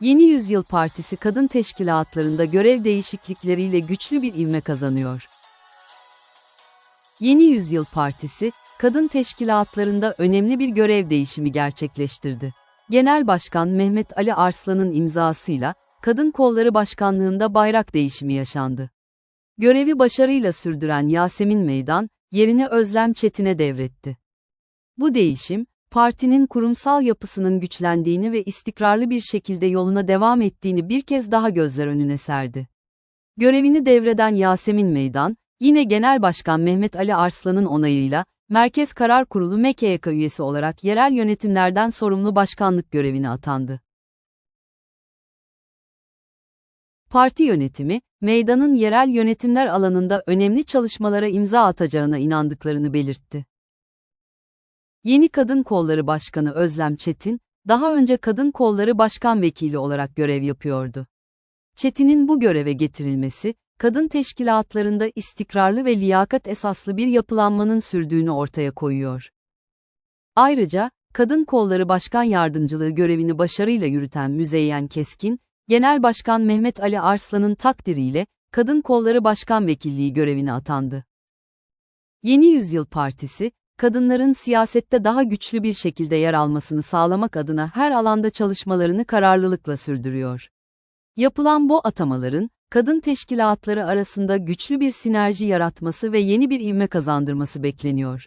Yeni Yüzyıl Partisi kadın teşkilatlarında görev değişiklikleriyle güçlü bir ivme kazanıyor. Yeni Yüzyıl Partisi, kadın teşkilatlarında önemli bir görev değişimi gerçekleştirdi. Genel Başkan Mehmet Ali Arslan'ın imzasıyla, Kadın Kolları Başkanlığında bayrak değişimi yaşandı. Görevi başarıyla sürdüren Yasemin Meydan, yerini Özlem Çetin'e devretti. Bu değişim, partinin kurumsal yapısının güçlendiğini ve istikrarlı bir şekilde yoluna devam ettiğini bir kez daha gözler önüne serdi. Görevini devreden Yasemin Meydan, yine Genel Başkan Mehmet Ali Arslan'ın onayıyla, Merkez Karar Kurulu MKYK üyesi olarak yerel yönetimlerden sorumlu başkanlık görevine atandı. Parti yönetimi, meydanın yerel yönetimler alanında önemli çalışmalara imza atacağına inandıklarını belirtti. Yeni Kadın Kolları Başkanı Özlem Çetin, daha önce Kadın Kolları Başkan Vekili olarak görev yapıyordu. Çetin'in bu göreve getirilmesi, kadın teşkilatlarında istikrarlı ve liyakat esaslı bir yapılanmanın sürdüğünü ortaya koyuyor. Ayrıca, Kadın Kolları Başkan Yardımcılığı görevini başarıyla yürüten Müzeyyen Keskin, Genel Başkan Mehmet Ali Arslan'ın takdiriyle, Kadın Kolları Başkan Vekilliği görevine atandı. Yeni Yüzyıl Partisi, kadınların siyasette daha güçlü bir şekilde yer almasını sağlamak adına her alanda çalışmalarını kararlılıkla sürdürüyor. Yapılan bu atamaların, kadın teşkilatları arasında güçlü bir sinerji yaratması ve yeni bir ivme kazandırması bekleniyor.